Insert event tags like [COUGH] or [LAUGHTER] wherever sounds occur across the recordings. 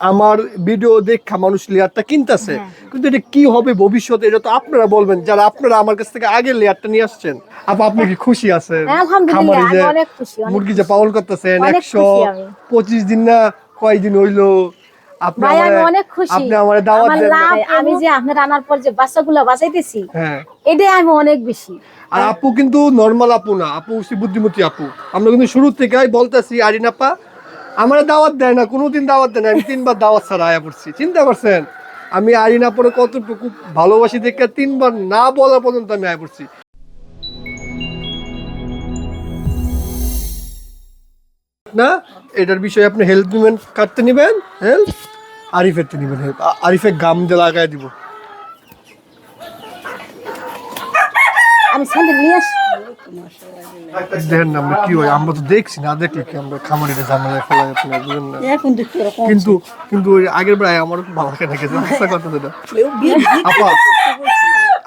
আমার ভিডিও দেখা মানুষ লেয়ারটা কিনতেছে। হ্যাঁ। কিন্তু এটা কি হবে ভবিষ্যতে এটা তো আপনারা বলবেন যারা আপনারা আমার কাছ থেকে আগে লেয়ারটা নিয়ে আসছেন। আপা আপনি কি খুশি আছেন? আলহামদুলিল্লাহ, খামারে যে আমি অনেক খুশি, মুরগি যে পালন করতেছেন একশো। পঁচিশ দিন না কয়দিন হইল? আপনি অনেক খুশি। আপনি আমার দাওয়াত দেন আমি যে আপনার আনার পর যে বাচ্চাগুলো বাঁচাইতেছি হ্যাঁ। এটাই আমি অনেক বেশি। আর আপু কিন্তু নর্মাল আপু না আপু বুদ্ধিমতী আপু। আমরা কিন্তু শুরু থেকেই বলতেছি আরিনাপা আমার দাওয়াত দেয় না, কোনোদিন দাওয়াত দেয় না, আমি তিনবার দাওয়াত ছাড়া আয়া পড়ছি। চিন্তা করছেন? আমি আরিনাপুরে কতটুকু ভালোবাসি দেখে তিনবার না বলা পর্যন্ত আমি আয়া পড়ছি। না, এটার বিষয়ে আপনি হেল্প নিবেন, কাটতে নেবেন হেল্প আরিফের নিবেন হেল্প আরিফের গাম দিয়ে লাগাই দিব। আমি স্যান্ডেল নিয়ে আসি দেখেন না আমরা কি হয় আমরা তো দেখছি না দেখলে কি আমরা খামারিতে ঝামেলা ফেলাই আপনার বুঝেন না? এখন দেখতে এরকম কিন্তু কিন্তু ওই আগের বেলায় আমার ভালো লাগে না কিন্তু কথা যেটা। আপা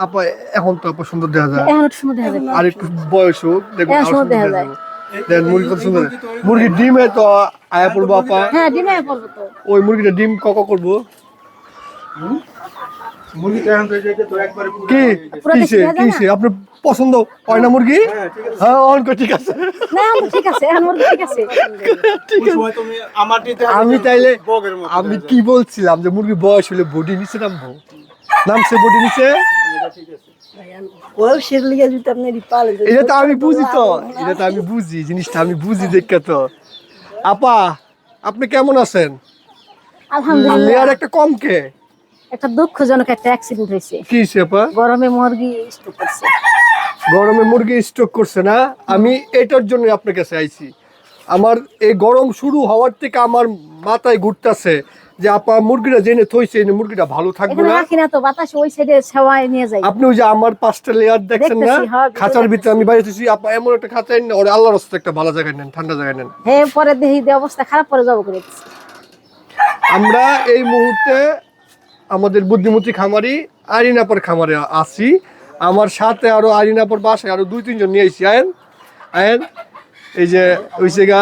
আপা এখন তো আপা সুন্দর দেখা যায়। এখন সময় দেখা যাবে আর একটু বয়স হোক দেখুন আরও সুন্দর সুন্দর দেখা যায়। দেন মুরগি কত সুন্দর। মুরগির ডিমে তো আয়া পড়ব আপা। হ্যাঁ ডিমে পড়ব তো। ওই মুরগিটা ডিম কক করব। কি? কিসে আপনার পছন্দ? হয় না মুরগি? হ্যাঁ ঠিক আছে। না ঠিক আছে ঠিক আছে। ঠিক আছে। আমি তাইলে আমি কি বলছিলাম যে মুরগি বয়স হলে বডি নিচে নামবো? নামছে বডি নিচে? এটা তো আমি বুঝি তো। এটা তো আমি বুঝি জিনিসটা আমি বুঝি দেখে তো। আপা আপনি কেমন আছেন? আলহামদুলিল্লাহ। লেয়ার একটা কম কে? একটা দুঃখজনক একটা অ্যাক্সিডেন্ট হয়েছে। কি আপা? গরমে মুরগি স্ট্রোক করছে। গরমে মুরগি স্ট্রোক করছে না? আমি এটার জন্য আপনার কাছে আইছি। আমার এই গরম শুরু হওয়ার থেকে আমার মাথায় ঘুরতেছে যে আপা মুরগিটা জেনে থইছে এই মুরগিটা ভালো থাকবে না। রাখি না তো বাতাস ওই সাইডে ছাওয়ায় নিয়ে যাই। আপনি ওই যে আমার পাঁচটা লেয়ার দেখছেন না? হ্যাঁ, খাঁচার ভিতরে আমি বাইরে আছি। আপা এমন একটা খাঁচায় নেন ওরে আল্লাহর রাস্তায় একটা ভালো জায়গায় নেন ঠান্ডা জায়গায় নেন। হ্যাঁ পরে দেখি যে অবস্থা খারাপ পরে যাব করে আমরা এই মুহূর্তে আমাদের বুদ্ধিমতী খামারি আরিনাপর খামারে আছি। আমার সাথে আরও আরিনাপর বাসায় আরও দুই তিনজন নিয়ে এসেছি আয়েন আয়েন এই যে ওইসে গা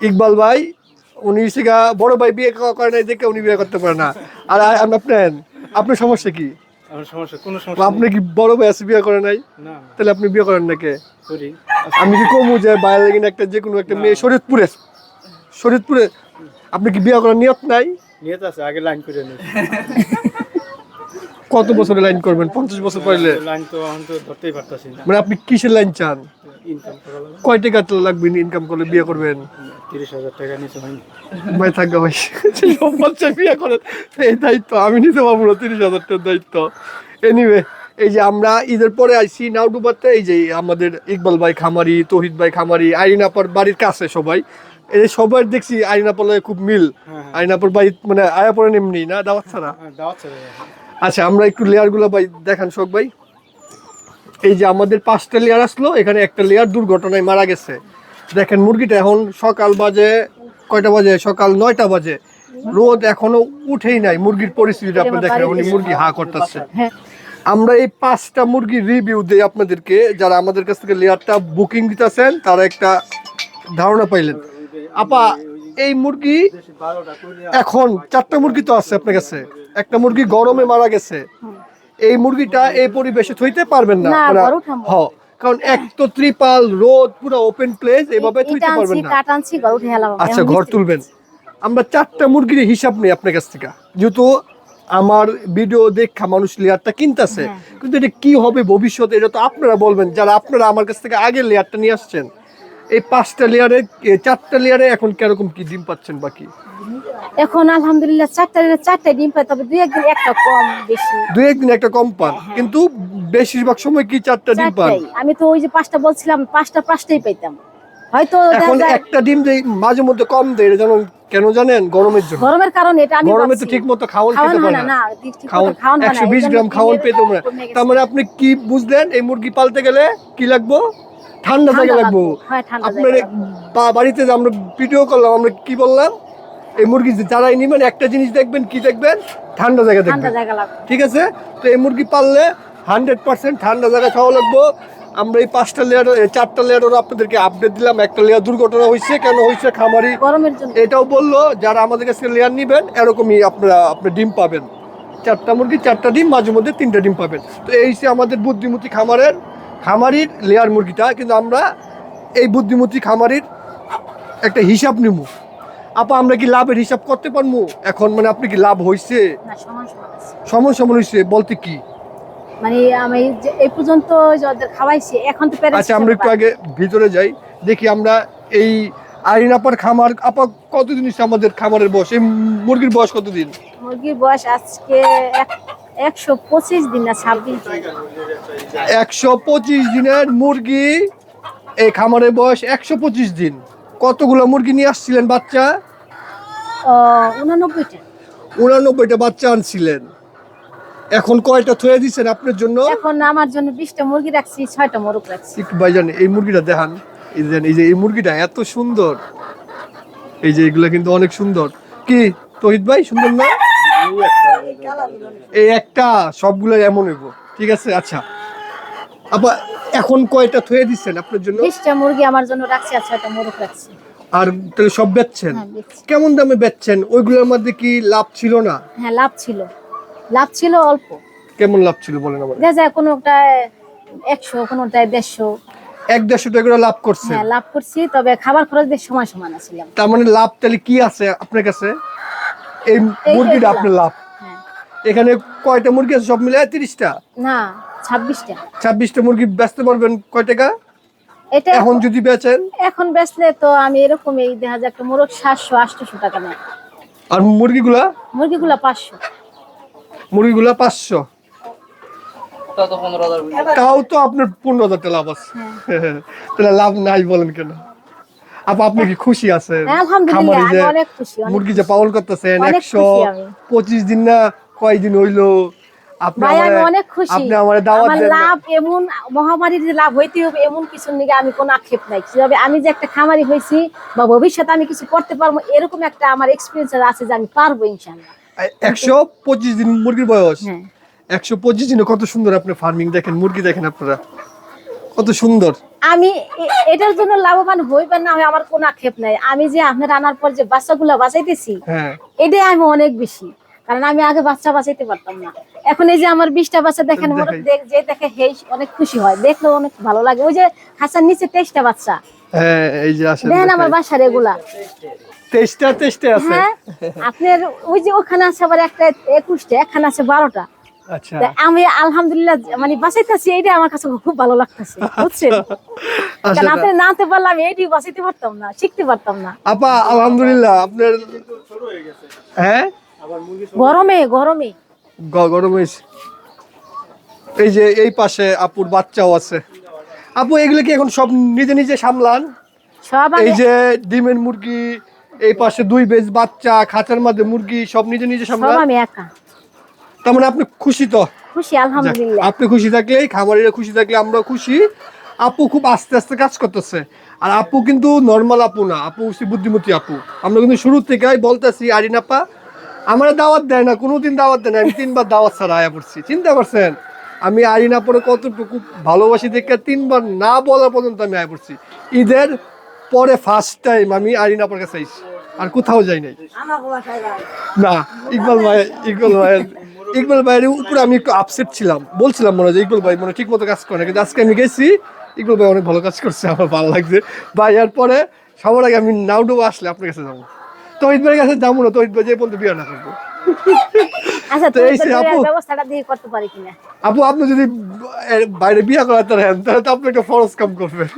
ইকবাল ভাই উনি হইছে গা বড় ভাই বিয়ে করে নাই দেখে উনি বিয়ে করতে পারে না। আর আপনার আপনার সমস্যা কি? আপনি কি বড় ভাই আছে বিয়ে করে নাই? তাহলে আপনি বিয়ে করেন নাকি? আমি কি কমু যে বাইরে একটা যে কোনো একটা মেয়ে শরীয়তপুরে শরীয়তপুরে আপনি কি বিয়ে করার নিয়ত নাই? নিয়ে আছে আগে লাইন করে নিই [LAUGHS] কত বছরে লাইন করবেন? পঞ্চাশ বছর পড়লে? লাইন তো এখন তো ধরতেই পারতাছি না। মানে আপনি কিসের লাইন চান? ইনকাম করা লাগবে। কয় টাকা লাগবে ইনকাম করলে বিয়ে করবেন? তিরিশ হাজার টাকা নিচে হয়নি ভাই থাকবে ভাই বাচ্চা বিয়ে করেন এই দায়িত্ব আমি নিতে পারব না তিরিশ হাজার টাকার দায়িত্ব। এনিওয়ে এই যে আমরা ঈদের পরে আইছি নাউডুবাতে এই যে আমাদের ইকবাল ভাই খামারি তহিদ ভাই খামারি আইনাপার বাড়ির কাছে সবাই। এই সবাই দেখছি আইনাপার লাগে খুব মিল। হ্যাঁ। আইনাপার বাড়ি মানে আয়াপরে এমনি না? দাওয়াত ছাড়া? হ্যাঁ আচ্ছা আমরা একটু লেয়ারগুলো ভাই দেখান শোক ভাই। এই যে আমাদের পাঁচটা লেয়ার আসলো এখানে একটা লেয়ার দুর্ঘটনায় মারা গেছে। দেখেন মুরগিটা এখন সকাল বাজে কয়টা বাজে? সকাল নয়টা বাজে। রোদ এখনও উঠেই নাই মুরগির পরিস্থিতিটা আপনি দেখেন উনি মুরগি হা করতেছে। হ্যাঁ। আমরা এই পাঁচটা মুরগির রিভিউ দেই আপনাদেরকে যারা আমাদের কাছ থেকে লেয়ারটা বুকিং দিতেছেন তারা একটা ধারণা পাইলেন। আপা এই মুরগি এখন চারটা মুরগি তো আছে আপনার কাছে। একটা মুরগি গরমে মারা গেছে। এই মুরগিটা এই পরিবেশে থইতে পারবেন না। মানে-। হ কারণ এক তো ত্রিপাল রোদ পুরো ওপেন প্লেস এভাবে থইতে পারবেন না। আচ্ছা ঘর তুলবেন। আমরা চারটা মুরগির হিসাব নেই আপনার কাছ থেকে। যেহেতু আমার ভিডিও দেখা মানুষ লেয়ারটা কিনতেছে হ্যাঁ। কিন্তু এটা কি হবে ভবিষ্যতে এটা তো আপনারা বলবেন। যারা আপনারা আমার কাছ থেকে আগে লেয়ারটা নিয়ে আসছেন এই পাঁচটা লেয়ারে চারটা লেয়ারে এখন কীরকম কি ডিম পাচ্ছেন বাকি? এখন আলহামদুলিল্লাহ চারটা লেয়ারে চারটা ডিম পাই তবে দুই একদিন একটা কম বেশি। দুই একদিন একটা কম পান কিন্তু বেশিরভাগ সময় কি চারটা ডিম পান? আমি তো ওই যে পাঁচটা বলছিলাম পাঁচটা পাঁচটাই পাইতাম। হয়তো এখন একটা ডিম দেই মাঝে মধ্যে কম দেয় এটা যেন কেন জানেন? গরমের জন্য। গরমের কারণে এটা আমি গরমে তো ভাবছি। ঠিক মতো খাওয়ান খেতে হয় পারে না, না ঠিক- খাওয়ান খাওয়ান হয় না, একশো এই বিশ জন্য গ্রাম খাওয়ান পেতে কমে তার মানে আপনি কি বুঝলেন এই মুরগি পালতে গেলে কি লাগবো? ঠান্ডা জায়গা লাগবো। হ্যাঁ, আপনার বাড়িতে যে আমরা ভিডিও করলাম আমরা কি বললাম? এই মুরগি যারাই নিবেন একটা জিনিস দেখবেন কি দেখবেন? ঠান্ডা জায়গা দেখবেন। ঠিক আছে? তো এই মুরগি পাললে হান্ড্রেড পার্সেন্ট ঠান্ডা জায়গা খাওয়া লাগবো। আমরা এই পাঁচটা লেয়ার চারটা লেয়ার আপনাদেরকে আপডেট দিলাম। একটা লেয়ার দুর্ঘটনা হয়েছে কেন হয়েছে খামারি? এটাও বলল যারা আমাদের কাছে লেয়ার নেবেন এরকমই আপনারা আপনার ডিম পাবেন। চারটা মুরগি চারটা ডিম মাঝে মধ্যে তিনটা ডিম পাবেন। তো এই যে আমাদের বুদ্ধিমতী খামারের খামারির লেয়ার মুরগিটা কিন্তু আমরা এই বুদ্ধিমতী খামারির একটা হিসাব নিব আপা আমরা কি লাভের হিসাব করতে পারব এখন মানে আপনি কি লাভ হয়েছে সমান সমান হয়েছে বলতে কি? মানে আমি এই পর্যন্ত যে ওদের খাওয়াইছি এখন তো আচ্ছা আমরা একটু আগে ভিতরে যাই। দেখি আমরা এই আইন আপার খামার আপা কতদিন আমাদের খামারের বয়স? এই মুরগির বয়স কতদিন? মুরগির বয়স আজকে এক- একশো পঁচিশ দিন না ছাব্বিশ দিন। একশো পঁচিশ দিনের মুরগি এই খামারের বয়স একশো পঁচিশ দিন। কতগুলো মুরগি নিয়ে আসছিলেন বাচ্চা? উনানব্বইটা। উনানব্বইটা বাচ্চা আনছিলেন। এখন কয়টা থয়ে দিচ্ছেন আপনার জন্য? এখন আমার জন্য বিশটা মুরগি রাখছি ছয়টা মোরগ রাখছি। ভাইজান এই মুরগিটা দেখান। এই যে এই যে এই মুরগিটা এত সুন্দর। এই যে এগুলো কিন্তু অনেক সুন্দর। কি তহিদ ভাই সুন্দর না? এই একটা সবগুলো এমন হইব। ঠিক আছে? আচ্ছা। আপা এখন কয়টা থয়ে দিচ্ছেন আপনার জন্য? বিশটা মুরগি আমার জন্য রাখছি আর ছয়টা মোরগ রাখছি। আর তাহলে সব বেচছেন? হ্যাঁ কেমন দামে বেচছেন? ওইগুলোর মধ্যে কি লাভ ছিল না? হ্যাঁ লাভ ছিল। লাভ ছিল অল্প। কেমন লাভ ছিল বলেন আমার দেখা যায় কোনোটায় একশো কোনোটায় দেড়শো। এক দেড়শো টাকা করে লাভ করছেন। হ্যাঁ লাভ করছি তবে খাবার খরচ দিয়ে সময় সমান তার মানে লাভ তাহলে কি আছে আপনার কাছে? এই মুরগিটা। আপনার লাভ। হ্যাঁ। এখানে কয়টা মুরগি আছে? সব মিলে তিরিশটা? না ছাব্বিশটা। ছাব্বিশটা মুরগি বেচতে পারবেন কয় টাকা? এটা এখন যদি বেচেন? এখন বেচলে তো আমি এরকম এই দেখা যায় একটা মোরগ সাতশো আটশোশো টাকা নেয়। আর মুরগিগুলা? মুরগিগুলো পাঁচশো। মুরগিগুলা পাঁচশো। তাও তো আপনার পনেরো হাজার টাকা লাভ আছে। হ্যাঁ। [LAUGHS] তাহলে লাভ নাই বলেন কেন? আপা আপনি কি খুশি আছেন? হ্যাঁ, আলহামদুলিল্লাহ, খামারে যে আমি অনেক খুশি, অনেক মুরগি যে পালন করতেছেন একশো। পঁচিশ দিন না কয়দিন হইল? আপনি আমার দাওয়াত দেন লাভ এমন মহামারীর যে লাভ হইতে হবে এমন কিছু নিয়ে আমি কোনো আক্ষেপ নাই। কীভাবে আমি যে একটা খামারি হয়েছি বা ভবিষ্যতে আমি কিছু করতে পারব এরকম একটা আমার এক্সপিরিয়েন্স আছে যে আমি পারব ইনশাল্লাহ একশো পঁচিশ দিন মুরগির বয়স? হ্যাঁ। একশো পঁচিশ দিনে কত সুন্দর আপনি ফার্মিং দেখেন মুরগি দেখেন আপনারা। কত সুন্দর। আমি এটার জন্য লাভবান হইবেন না হয় আমার কোনো আক্ষেপ নাই। আমি যে আপনার আনার পর যে বাচ্চাগুলো বাঁচাইতেছি হ্যাঁ। এটাই আমি অনেক বেশি। কারণ আমি আগে বাচ্চা বাঁচাইতে পারতাম না। এখন এই যে আমার বিশটা বাচ্চা দেখেন দেখ- যে দেখে হেই অনেক খুশি হয়। দেখলেও অনেক ভালো লাগে। ওই যে হাসান নিচে তেইশটা বাচ্চা। হ্যাঁ দেখেন আমার বাসার এগুলা। তেইশটা তেইশটা আছে। হ্যাঁ আপনার ওই যে ওখানে আছে আবার একটা একুশটা এখানে আছে বারোটা। আমি আলহামদুলিল্লাহ মানে বাঁচাইতেছি এইটা আমার কাছে খুব ভালো লাগতেছে বুঝছেন? আচ্ছা আপনি নাতে পারলাম এইটি বাঁচাইতে পারতাম না শিখতে পারতাম না। আপা আলহামদুলিল্লাহ আপনার হয়ে? গরমে গরমে। এই যে এই পাশে আপুর বাচ্চাও আছে। আপু এগুলো কি এখন সব নিজে নিজে সামলান? সব এই যে ডিমের মুরগি এই পাশে দুই বেজ বাচ্চা খাঁচার মধ্যে মুরগি সব নিজে নিজে সামলান? আমি একা। তার মানে আপনি খুশি তো? খুশি আলহামদুলিল্লাহ। আপনি খুশি থাকলে খামারিরা খুশি থাকলে আমরা খুশি। আপু খুব আস্তে আস্তে কাজ করতেছে। আর আপু কিন্তু নর্মাল আপু না আপু হচ্ছে বুদ্ধিমতী আপু। আমরা কিন্তু শুরু থেকেই বলতেছি আরিনাপা আমার দাওয়াত দেয় না কোনোদিন দাওয়াত দেয় না আমি তিনবার দাওয়াত ছাড়া আয়া পড়ছি। চিন্তা করছেন? আমি আরিনাপুরে কতটুকু ভালোবাসি দেখে তিনবার না বলা পর্যন্ত আমি আয়া পড়ছি। ঈদের পরে ফার্স্ট টাইম আমি আরিনাপুর কাছে আইছি আর কোথাও যাই নাই। না ইকবাল ভাই ইকবাল ভাইয়ের ইকবাল ভাইয়ের উপরে আমি একটু আপসেট ছিলাম। বলছিলাম মনে হয় ইকবাল ভাই মনে ঠিক মতো কাজ করে না কিন্তু আজকে আমি গেছি ইকবাল ভাই অনেক ভালো কাজ করছে আমার ভালো লাগছে। ভাই এরপরে সবার আগে আমি নাউডো আসলে আপনার কাছে যাব। তহিদ ভাইয়ের কাছে যাব না তহিদ ভাই যে পর্যন্ত বিয়ে না করব। আচ্ছা আপু- আপনি যদি বাইরে বিয়ে করাতে রাখেন তাহলে তো আপনি একটা ফরজ কাম করবেন।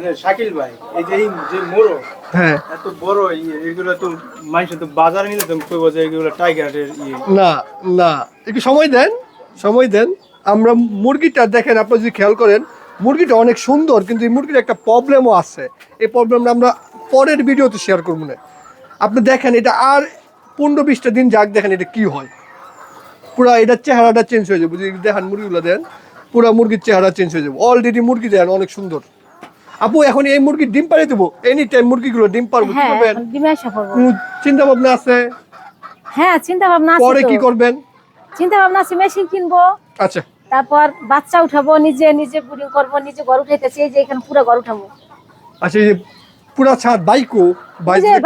মানে শাকিল ভাই এই যে যে মোরো হ্যাঁ। এত বড় এগুলো তো মানুষ তো বাজারে নিলে তো কইব যে এগুলো টাইগারের ইয়ে। না না। একটু সময় দেন সময় দেন। আমরা মুরগিটা দেখেন আপনি যদি খেয়াল করেন মুরগিটা অনেক সুন্দর কিন্তু এই মুরগির একটা প্রবলেমও আছে। এই প্রবলেমটা আমরা পরের ভিডিওতে শেয়ার করব না। আপনি দেখেন এটা আর পনেরো বিশটা দিন যাক দেখেন এটা কি হয়। পুরা এটার চেহারাটা চেঞ্জ হয়ে যাবে। যদি দেখেন মুরগিগুলো দেন পুরা মুরগির চেহারা চেঞ্জ হয়ে যাবে। অলরেডি মুরগি দেন অনেক সুন্দর। আপু এখন এই মুরগির ডিম পাড়ে দেবো। এনি টাইম মুরগিগুলো ডিম পারব কি হ্যাঁ করবেন? এখন ডিমে চিন্তা ভাবনা আছে? হ্যাঁ চিন্তা ভাবনা আছে পরে কি করবেন? চিন্তা ভাবনা আছে মেশিন কিনবো। আচ্ছা। তারপর বাচ্চা উঠাবো নিজে নিজে বুডিং করব নিজে ঘর উঠাইতেছি এই যে এখানে পুরো ঘর উঠাবো। আচ্ছা এই পুরা ছাদ বাইক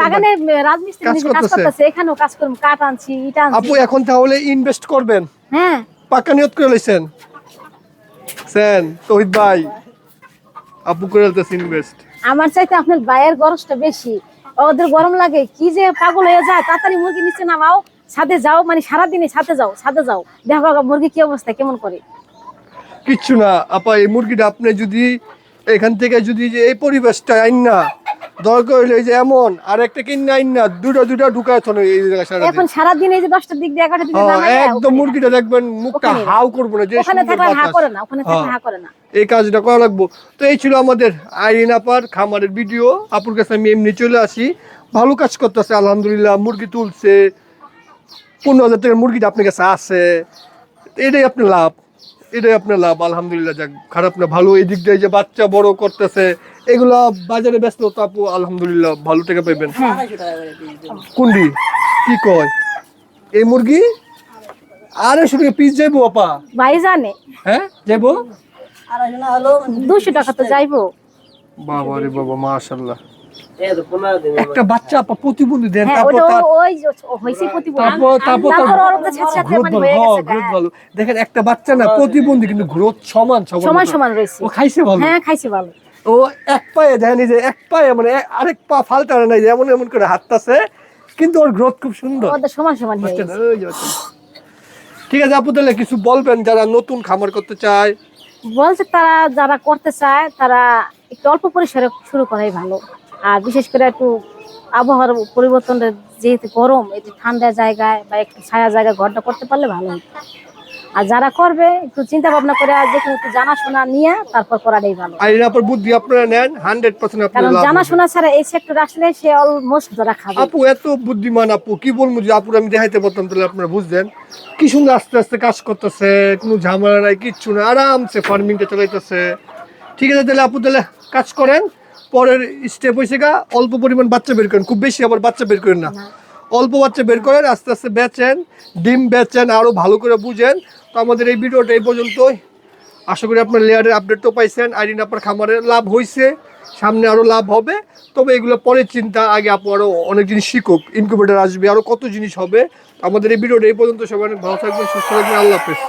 বাগানে রাজমিস্ত্রি কাজ করতেছে। এখানেও কাজ করব কাঠ আনছি ইটা আনছি। আপু এখন তাহলে ইনভেস্ট করবেন? হ্যাঁ। পাক্কা নিয়ত করে লইছেন? সেন তহিদ ভাই। আপু করে ইনভেস্ট আমার চাইতে আপনার বায়ের গরমটা বেশি। ওদের গরম লাগে কি যে পাগল হয়ে যায় তাড়াতাড়ি মুরগি নিচে নামাও ছাদে যাও মানে সারাদিনে ছাদে যাও ছাদে যাও। দেখো মুরগি কি অবস্থা কেমন করে? কিচ্ছু না আপা এই মুরগিটা আপনি যদি এখান থেকে যদি যে এই পরিবেশটা আইন না দরকার হইলে যে এমন আর একটা কিনে আইন না দুটো দুটো ঢুকায় থনে এই জায়গায় সারাদিন। এখন সারাদিন এই যে দশটার দিক দিয়ে এগারোটার দিকে একদম মুরগিটা দেখবেন মুখটা হাউ করব না যে ওখানে থাকলে হা করে না ওখানে থাকলে। হা করে না। এই কাজটা করা লাগবো। তো এই ছিল আমাদের আইরিন আপার খামারের ভিডিও। আপুর কাছে আমি এমনি চলে আসি। ভালো কাজ করতেছে আলহামদুলিল্লাহ মুরগি তুলছে। পনেরো হাজার টাকার মুরগিটা আপনার কাছে আছে। এটাই আপনার লাভ। এটাই আপনার লাভ আলহামদুলিল্লাহ যাক খারাপ না ভালো। এই দিক দিয়ে যে বাচ্চা বড় করতেছে এগুলা বাজারে ব্যস্ত তো আপু আলহামদুলিল্লাহ ভালো টাকা পাইবেন। কোনটি কি কয়? এই মুরগি? আড়াইশো টাকা পিস যাইবো আপা। ভাই জানে হ্যাঁ যাইবো? দুশো টাকা তো যাইবো। বাবা রে বাবা মাশাল্লাহ একটা বাচ্চা আপা প্রতিবন্ধী দেন হ্যাঁ তারপর তারপর গ্রোথ মানে ভালো হয়ে হ্যাঁ। ভালো। দেখেন একটা বাচ্চা না প্রতিবন্ধী কিন্তু গ্রোথ সমান সমান সমান রয়েছে। ও খাইছে ভালো? হ্যাঁ খাইছি ভালো। ও এক পায়ে দেখেন এই যে এক পায়ে মানে আরেক পা ফালতারে নাই যে এমন এমন করে হাঁটতাছে। কিন্তু ওর গ্রোথ খুব সুন্দর। সমান সমান যে। ঠিক আছে আপু তাহলে কিছু বলবেন? যারা নতুন খামার করতে চায়। বলছে তারা যারা করতে চায় তারা একটু অল্প পরিসরে শুরু করাই ভালো। আর বিশেষ করে একটু আবহাওয়ার পরিবর্তনটা যেহেতু গরম একটু ঠান্ডা জায়গায় বা একটু ছায়া জায়গায় ঘরটা করতে পারলে ভালো হতো। আর যারা করবে একটু চিন্তা ভাবনা করে আর যেখানে একটু জানাশোনা নিয়ে তারপর করাটাই ভালো। আর এর আপনার বুদ্ধি আপনারা নেন হান্ড্রেড পার্সেন্ট কারণ আপনার লাভ হবে। জানাশোনা ছাড়া এই সেক্টর আসলে সে অলমোস্ট ধরা খাবে। আপু এত বুদ্ধিমান আপু কি বলব যে আপুর আমি দেখাইতে পারতাম তাহলে আপনারা বুঝতেন। কি সুন্দর আস্তে আস্তে কাজ করতেছে কোনো ঝামেলা নাই কিচ্ছু না আরামসে ফার্মিংটা চালাইতেছে। ঠিক আছে তাহলে আপু তাহলে কাজ করেন পরের স্টেপ হয়েছে গা অল্প পরিমাণ বাচ্চা বের করেন খুব বেশি আবার বাচ্চা বের করেন না। অল্প বাচ্চা বের করেন, আস্তে আস্তে বেচেন, ডিম বেচেন আরও ভালো করে বুঝেন। তো আমাদের এই ভিডিওটা এই পর্যন্তই। আশা করি আপনার লেয়ারের আপডেটও পাইছেন। আইরিন আপনার খামারে লাভ হয়েছে সামনে আরও লাভ হবে। তবে এগুলো পরের চিন্তা, আগে আপু আরও অনেক জিনিস শিখুক ইনকিউবেটার আসবে আরও কত জিনিস হবে। আমাদের এই ভিডিওটা এই পর্যন্ত। সবাই অনেক ভালো থাকবেন, সুস্থ থাকবেন। আল্লাহ হাফেজ।